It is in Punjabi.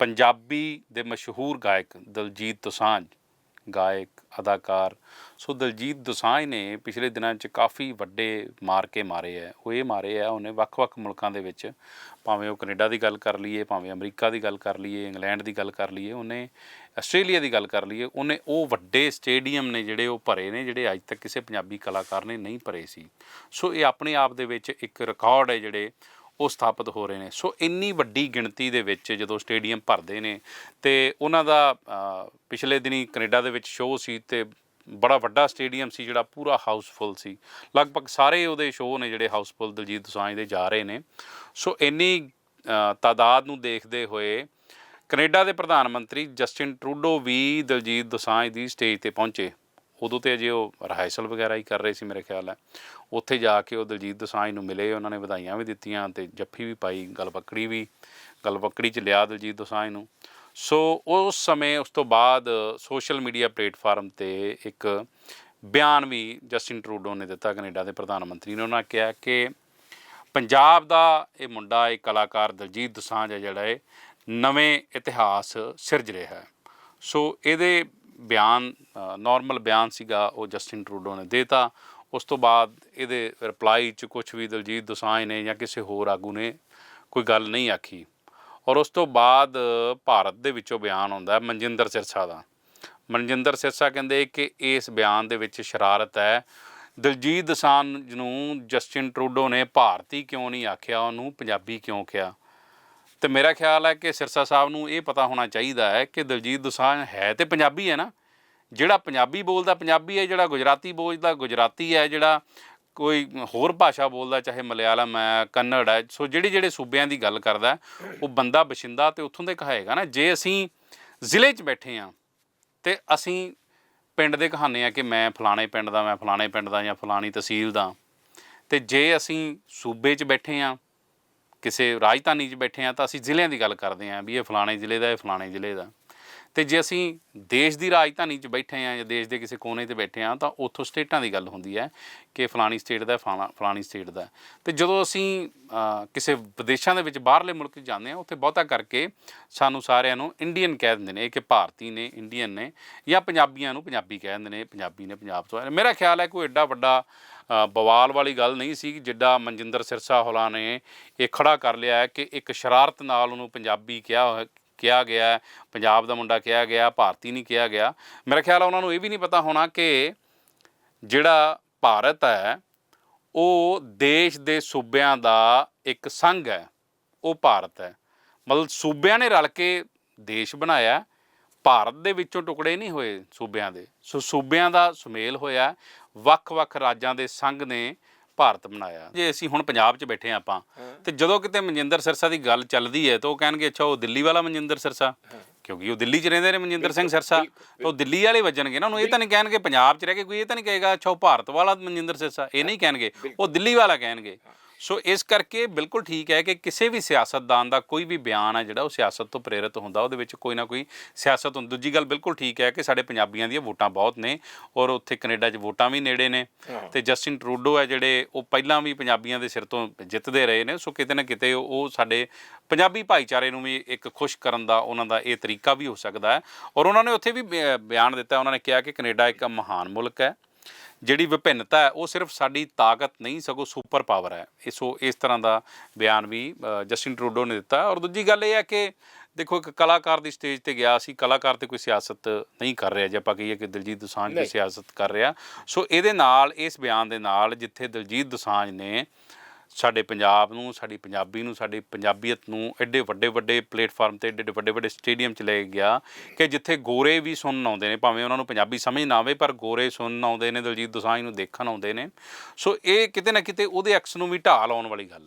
ਪੰਜਾਬੀ ਦੇ ਮਸ਼ਹੂਰ ਗਾਇਕ ਦਲਜੀਤ ਦੋਸਾਂਝ, ਗਾਇਕ, ਅਦਾਕਾਰ। ਸੋ ਦਲਜੀਤ ਦੋਸਾਂਝ ਨੇ ਪਿਛਲੇ ਦਿਨਾਂ 'ਚ ਕਾਫੀ ਵੱਡੇ ਮਾਰਕੇ ਮਾਰੇ ਹੈ ਉਹ ਇਹ ਮਾਰੇ ਆ ਉਹਨੇ ਵੱਖ-ਵੱਖ ਮੁਲਕਾਂ ਦੇ ਵਿੱਚ ਭਾਵੇਂ ਉਹ ਕੈਨੇਡਾ ਦੀ ਗੱਲ ਕਰ ਲਈਏ, ਭਾਵੇਂ ਅਮਰੀਕਾ ਦੀ ਗੱਲ ਕਰ ਲਈਏ, ਇੰਗਲੈਂਡ ਦੀ ਗੱਲ ਕਰ ਲਈਏ, ਉਹਨੇ ਆਸਟ੍ਰੇਲੀਆ ਦੀ ਗੱਲ ਕਰ ਲਈਏ, ਉਹਨੇ ਉਹ ਵੱਡੇ ਸਟੇਡੀਅਮ ਨੇ ਜਿਹੜੇ ਉਹ ਭਰੇ ਨੇ, ਜਿਹੜੇ ਅੱਜ ਤੱਕ ਕਿਸੇ ਪੰਜਾਬੀ ਕਲਾਕਾਰ ਨੇ ਨਹੀਂ ਭਰੇ ਸੀ। ਸੋ ਇਹ ਆਪਣੇ ਆਪ ਦੇ ਵਿੱਚ ਇੱਕ ਰਿਕਾਰਡ ਹੈ ਜਿਹੜੇ ਉਹ ਸਥਾਪਿਤ ਹੋ ਰਹੇ ਨੇ। ਸੋ ਇੰਨੀ ਵੱਡੀ ਗਿਣਤੀ ਦੇ ਵਿੱਚ ਜਦੋਂ ਸਟੇਡੀਅਮ ਭਰਦੇ ਨੇ ਤੇ ਉਹਨਾਂ ਦਾ ਪਿਛਲੇ ਦਿਨੀ ਕੈਨੇਡਾ ਦੇ ਵਿੱਚ ਸ਼ੋਅ ਸੀ ਤੇ ਬੜਾ ਵੱਡਾ ਸਟੇਡੀਅਮ ਸੀ ਜਿਹੜਾ ਪੂਰਾ ਹਾਊਸਫੁੱਲ ਸੀ। ਲਗਭਗ ਸਾਰੇ ਉਹਦੇ ਸ਼ੋਅ ਨੇ ਜਿਹੜੇ ਹਾਊਸਫੁੱਲ ਦਲਜੀਤ ਦੋਸਾਂਝ ਦੇ ਜਾ ਰਹੇ ਨੇ। ਸੋ ਇੰਨੀ ਤਾਦਾਦ ਨੂੰ ਦੇਖਦੇ ਹੋਏ ਕੈਨੇਡਾ ਦੇ ਪ੍ਰਧਾਨ ਮੰਤਰੀ ਜਸਟਿਨ ਟਰੂਡੋ ਵੀ ਦਲਜੀਤ ਦੋਸਾਂਝ ਦੀ ਸਟੇਜ ਤੇ ਪਹੁੰਚੇ। ਉਦੋਂ ਤੇ ਅਜੇ ਉਹ ਰਿਹਾਇਸਲ ਵਗੈਰਾ ਹੀ ਕਰ ਰਹੇ ਸੀ ਮੇਰੇ ਖਿਆਲ ਹੈ ਉੱਥੇ ਜਾ ਕੇ ਉਹ ਦਲਜੀਤ ਦੋਸਾਂਝ ਨੂੰ ਮਿਲੇ, ਉਹਨਾਂ ਨੇ ਵਧਾਈਆਂ ਵੀ ਦਿੱਤੀਆਂ ਤੇ ਜੱਫੀ ਵੀ ਪਾਈ ਗਲਪੱਕੜੀ ਵੀ ਗਲਪੱਕੜੀ ਚ ਲਿਆ ਦਲਜੀਤ ਦੋਸਾਂਝ ਨੂੰ। ਸੋ ਉਸ ਸਮੇਂ, ਉਸ ਤੋਂ ਬਾਅਦ ਸੋਸ਼ਲ ਮੀਡੀਆ ਪਲੇਟਫਾਰਮ ਤੇ ਇੱਕ ਬਿਆਨ ਵੀ ਜਸਟਿਨ ਟਰੂਡੋ ਨੇ ਦਿੱਤਾ ਕੈਨੇਡਾ ਦੇ ਪ੍ਰਧਾਨ ਮੰਤਰੀ ਨੇ। ਉਹਨਾਂ ਕਿਹਾ ਕਿ ਪੰਜਾਬ ਦਾ ਇਹ ਮੁੰਡਾ, ਇਹ ਕਲਾਕਾਰ ਦਲਜੀਤ ਦੋਸਾਂਝ ਹੈ ਜਿਹੜਾ ਇਹ ਨਵੇਂ ਇਤਿਹਾਸ ਸਿਰਜ ਰਿਹਾ ਹੈ। ਸੋ ਇਹਦੇ ਬਿਆਨ ਨਾਰਮਲ ਬਿਆਨ ਸੀਗਾ, ਉਹ ਜਸਟਿਨ ਟਰੂਡੋ ਨੇ ਦੇਤਾ। ਉਸ ਤੋਂ ਬਾਅਦ ਇਹਦੇ ਰਿਪਲਾਈ ਚ ਕੁਝ ਵੀ ਦਲਜੀਤ ਦੋਸਾਂਝ ਨੇ ਜਾਂ ਕਿਸੇ ਹੋਰ ਆਗੂ ਨੇ ਕੋਈ ਗੱਲ ਨਹੀਂ ਆਖੀ। ਔਰ ਉਸ ਤੋਂ ਬਾਅਦ ਭਾਰਤ ਦੇ ਵਿੱਚੋਂ ਬਿਆਨ ਆਉਂਦਾ ਮਨਜਿੰਦਰ ਸਿਰਸਾ ਦਾ। ਮਨਜਿੰਦਰ ਸਿਰਸਾ ਕਹਿੰਦੇ ਕਿ ਇਸ ਬਿਆਨ ਦੇ ਵਿੱਚ ਸ਼ਰਾਰਤ ਹੈ। ਦਲਜੀਤ ਦਸਾਂਝ ਨੂੰ ਜਸਟਿਨ ਟਰੂਡੋ ਨੇ ਭਾਰਤੀ ਕਿਉਂ ਨਹੀਂ ਆਖਿਆ? ਉਹਨੂੰ ਪੰਜਾਬੀ ਕਿਉਂ ਕਿਹਾ? ਤੇ ਮੇਰਾ ਖਿਆਲ ਹੈ ਕਿ ਸਿਰਸਾ ਸਾਹਿਬ ਨੂੰ ਇਹ ਪਤਾ ਹੋਣਾ ਚਾਹੀਦਾ ਹੈ ਕਿ ਦਲਜੀਤ ਦੋਸਾਂਝ ਹੈ ਤੇ ਪੰਜਾਬੀ ਹੈ ਨਾ। ਜਿਹੜਾ ਪੰਜਾਬੀ ਬੋਲਦਾ, ਪੰਜਾਬੀ ਹੈ, ਜਿਹੜਾ ਗੁਜਰਾਤੀ ਬੋਲਦਾ, ਗੁਜਰਾਤੀ ਹੈ, ਜਿਹੜਾ ਕੋਈ ਹੋਰ ਭਾਸ਼ਾ ਬੋਲਦਾ, ਚਾਹੇ ਮਲਿਆਲਮ ਹੈ, ਕੰਨੜ ਹੈ, ਸੋ ਜਿਹੜੇ ਜਿਹੜੇ ਸੂਬਿਆਂ ਦੀ ਗੱਲ ਕਰਦਾ ਉਹ ਬੰਦਾ ਬਸ਼ਿੰਦਾ ਤੇ ਉੱਥੋਂ ਦੇ ਕਹਾਏਗਾ ਨਾ। ਜੇ ਅਸੀਂ ਜ਼ਿਲ੍ਹੇ 'ਚ ਬੈਠੇ ਆ ਤੇ ਅਸੀਂ ਪਿੰਡ ਦੇ ਕਹਾਣੇ ਆ ਕਿ ਮੈਂ ਫਲਾਣੇ ਪਿੰਡ ਦਾ, ਮੈਂ ਫਲਾਣੇ ਪਿੰਡ ਦਾ ਜਾਂ ਫਲਾਣੀ ਤਹਿਸੀਲ ਦਾ, ਤੇ ਜੇ ਅਸੀਂ ਸੂਬੇ 'ਚ ਬੈਠੇ ਆ ਕਿਸੇ ਰਾਜਧਾਨੀ 'ਚ ਬੈਠੇ ਆ ਤਾਂ ਅਸੀਂ ਜ਼ਿਲ੍ਹਿਆਂ ਦੀ ਗੱਲ ਕਰਦੇ ਆ ਵੀ ਇਹ ਫਲਾਣੇ ਜ਼ਿਲ੍ਹੇ ਦਾ, ਇਹ ਫਲਾਣੇ ਜ਼ਿਲ੍ਹੇ ਦਾ। ਤੇ ਜੇ ਅਸੀਂ ਦੇਸ਼ ਦੀ ਰਾਜਧਾਨੀ 'ਚ ਬੈਠੇ ਆ ਜਾਂ ਦੇਸ਼ ਦੇ ਕਿਸੇ ਕੋਨੇ ਤੇ ਬੈਠੇ ਆ ਤਾਂ ਉੱਥੋਂ ਸਟੇਟਾਂ ਦੀ ਗੱਲ ਹੁੰਦੀ ਹੈ ਕਿ ਫਲਾਣੀ ਸਟੇਟ ਦਾ, ਫਲਾਣਾ, ਫਲਾਣੀ ਸਟੇਟ ਦਾ। ਤੇ ਜਦੋਂ ਅਸੀਂ ਕਿਸੇ ਵਿਦੇਸ਼ਾਂ ਦੇ ਵਿੱਚ ਬਾਹਰਲੇ ਮੁਲਕ 'ਚ ਜਾਂਦੇ ਆ ਉੱਥੇ ਬਹੁਤਾ ਕਰਕੇ ਸਾਨੂੰ ਸਾਰਿਆਂ ਨੂੰ ਇੰਡੀਅਨ ਕਹਿ ਦਿੰਦੇ ਨੇ ਕਿ ਭਾਰਤੀ ਨੇ ਇੰਡੀਅਨ ਨੇ ਜਾਂ ਪੰਜਾਬੀਆਂ ਨੂੰ ਪੰਜਾਬੀ ਕਹਿ ਦਿੰਦੇ ਨੇ, ਪੰਜਾਬੀ ਨੇ ਪੰਜਾਬ ਤੋਂ। ਮੇਰਾ ਖਿਆਲ ਹੈ ਕੋਈ ਐਡਾ ਵੱਡਾ ਬਵਾਲ ਵਾਲੀ ਗੱਲ ਨਹੀਂ ਸੀ ਜਿੱਡਾ ਮਨਜਿੰਦਰ ਸਿਰਸਾ ਹੋਲਾ ਨੇ ਇਹ ਖੜਾ ਕਰ ਲਿਆ ਹੈ ਕਿ ਇੱਕ ਸ਼ਰਾਰਤ ਨਾਲ ਉਹਨੂੰ ਪੰਜਾਬੀ ਕਿਹਾ ਹੋਇਆ- ਕਿਹਾ ਗਿਆ ਪੰਜਾਬ ਦਾ ਮੁੰਡਾ ਕਿਹਾ ਗਿਆ ਭਾਰਤੀ ਨਹੀਂ ਕਿਹਾ ਗਿਆ। ਮੇਰਾ ਖਿਆਲ ਹੈ ਉਹਨਾਂ ਨੂੰ ਇਹ ਵੀ ਨਹੀਂ ਪਤਾ ਹੋਣਾ ਕਿ ਜਿਹੜਾ ਭਾਰਤ ਹੈ, ਉਹ ਦੇਸ਼ ਦੇ ਸੂਬਿਆਂ ਦਾ ਇੱਕ ਸੰਘ ਹੈ, ਉਹ ਭਾਰਤ ਹੈ। ਮਤਲਬ ਸੂਬਿਆਂ ਨੇ ਰਲ ਕੇ ਦੇਸ਼ ਬਣਾਇਆ ਭਾਰਤ ਦੇ ਵਿੱਚੋਂ ਟੁਕੜੇ ਨਹੀਂ ਹੋਏ ਸੂਬਿਆਂ ਦੇ। ਸੋ ਸੂਬਿਆਂ ਦਾ ਸੁਮੇਲ ਹੋਇਆ ਵੱਖ-ਵੱਖ ਰਾਜਾਂ ਦੇ ਸੰਘ ਨੇ ਭਾਰਤ ਬਣਾਇਆ। ਜੇ ਅਸੀਂ ਹੁਣ ਪੰਜਾਬ 'ਚ ਬੈਠੇ ਹਾਂ ਆਪਾਂ ਤੇ ਜਦੋਂ ਕਿਤੇ ਮਨਜਿੰਦਰ ਸਿਰਸਾ ਦੀ ਗੱਲ ਚੱਲਦੀ ਹੈ ਤਾਂ ਉਹ ਕਹਿਣਗੇ ਅੱਛਾ ਉਹ ਦਿੱਲੀ ਵਾਲਾ ਮਨਜਿੰਦਰ ਸਿਰਸਾ। ਕਿਉਂਕਿ ਉਹ ਦਿੱਲੀ 'ਚ ਰਹਿੰਦੇ ਨੇ ਮਨਜਿੰਦਰ ਸਿੰਘ ਸਿਰਸਾ। ਤਾਂ ਉਹ ਦਿੱਲੀ ਵਾਲੇ ਵੱਜਣਗੇ ਨਾ ਉਹਨੂੰ ਇਹ ਤਾਂ ਨਹੀਂ ਕਹਿਣਗੇ ਪੰਜਾਬ 'ਚ ਰਹਿ ਕੇ ਕੋਈ ਇਹ ਤਾਂ ਨਹੀਂ ਕਹੇਗਾ ਅੱਛਾ ਉਹ ਭਾਰਤ ਵਾਲਾ ਮਨਜਿੰਦਰ ਸਿਰਸਾ। ਇਹ ਨਹੀਂ ਕਹਿਣਗੇ ਉਹ ਦਿੱਲੀ ਵਾਲਾ ਕਹਿਣਗੇ। ਸੋ ਇਸ ਕਰਕੇ ਬਿਲਕੁਲ ਠੀਕ ਹੈ ਕਿ ਕਿਸੇ ਵੀ ਸਿਆਸਤਦਾਨ ਦਾ ਕੋਈ ਵੀ ਬਿਆਨ ਹੈ ਜਿਹੜਾ ਉਹ ਸਿਆਸਤ ਤੋਂ ਪ੍ਰੇਰਿਤ ਹੁੰਦਾ ਉਹਦੇ ਵਿੱਚ ਕੋਈ ਨਾ ਕੋਈ ਸਿਆਸਤ ਹੁੰਦੀ। ਦੂਜੀ ਗੱਲ ਬਿਲਕੁਲ ਠੀਕ ਹੈ ਕਿ ਸਾਡੇ ਪੰਜਾਬੀਆਂ ਦੀਆਂ ਵੋਟਾਂ ਬਹੁਤ ਨੇ ਔਰ ਉੱਥੇ ਕੈਨੇਡਾ 'ਚ ਵੋਟਾਂ ਵੀ ਨੇੜੇ ਨੇ ਤੇ ਜਸਟਿਨ ਟਰੂਡੋ ਹੈ ਜਿਹੜੇ ਉਹ ਪਹਿਲਾਂ ਵੀ ਪੰਜਾਬੀਆਂ ਦੇ ਸਿਰ ਤੋਂ ਜਿੱਤਦੇ ਰਹੇ ਨੇ ਸੋ ਕਿਤੇ ਨਾ ਕਿਤੇ ਉਹ ਸਾਡੇ ਪੰਜਾਬੀ ਭਾਈਚਾਰੇ ਨੂੰ ਵੀ ਇੱਕ ਖੁਸ਼ ਕਰਨ ਦਾ ਉਹਨਾਂ ਦਾ ਇਹ ਤਰੀਕਾ ਵੀ ਹੋ ਸਕਦਾ ਹੈ। ਔਰ ਉਹਨਾਂ ਨੇ ਉੱਥੇ ਵੀ ਬਿਆਨ ਦਿੱਤਾ ਉਹਨਾਂ ਨੇ ਕਿਹਾ ਕਿ ਕੈਨੇਡਾ ਇੱਕ ਮਹਾਨ ਮੁਲਕ ਹੈ। ਜਿਹੜੀ ਵਿਭਿੰਨਤਾ ਹੈ ਉਹ ਸਿਰਫ ਸਾਡੀ ਤਾਕਤ ਨਹੀਂ ਸਗੋਂ ਸੁਪਰ ਪਾਵਰ ਹੈ। ਇਹ ਸੋ ਇਸ ਤਰ੍ਹਾਂ ਦਾ ਬਿਆਨ ਵੀ ਜਸਟਿਨ ਟਰੂਡੋ ਨੇ ਦਿੱਤਾ। ਔਰ ਦੂਜੀ ਗੱਲ ਇਹ ਹੈ ਕਿ ਦੇਖੋ ਇੱਕ ਕਲਾਕਾਰ ਦੀ ਸਟੇਜ ਤੇ ਗਿਆ ਸੀ। ਕਲਾਕਾਰ ਤੇ ਕੋਈ ਸਿਆਸਤ ਨਹੀਂ ਕਰ ਰਿਹਾ ਜੇ ਆਪਾਂ ਕਹੀਏ ਕਿ ਦਿਲਜੀਤ ਦੋਸਾਂਝ ਕੋਈ ਸਿਆਸਤ ਕਰ ਰਿਹਾ। ਸੋ ਇਹਦੇ ਨਾਲ ਇਸ ਬਿਆਨ ਦੇ ਨਾਲ ਜਿੱਥੇ ਦਿਲਜੀਤ ਦੋਸਾਂਝ ਨੇ ਸਾਡੇ ਪੰਜਾਬ ਨੂੰ, ਸਾਡੀ ਪੰਜਾਬੀ ਨੂੰ, ਸਾਡੀ ਪੰਜਾਬੀਅਤ ਨੂੰ ਐਡੇ ਵੱਡੇ ਵੱਡੇ ਪਲੇਟਫਾਰਮ ਤੇ ਐਡੇ ਵੱਡੇ ਵੱਡੇ ਸਟੇਡੀਅਮ 'ਚ ਲੈ ਗਿਆ ਕਿ ਜਿੱਥੇ ਗੋਰੇ ਵੀ ਸੁਣਨ ਆਉਂਦੇ ਨੇ, ਭਾਵੇਂ ਉਹਨਾਂ ਨੂੰ ਪੰਜਾਬੀ ਸਮਝ ਨਾ ਆਵੇ, ਪਰ ਗੋਰੇ ਸੁਣਨ ਆਉਂਦੇ ਨੇ, ਦਲਜੀਤ ਦੋਸਾਂਝ ਨੂੰ ਦੇਖਣ ਆਉਂਦੇ ਨੇ। ਸੋ ਇਹ ਕਿਤੇ ਨਾ ਕਿਤੇ ਉਹਦੇ ਐਕਸ ਨੂੰ ਵੀ ਢਾਲ ਆਉਣ ਵਾਲੀ ਗੱਲ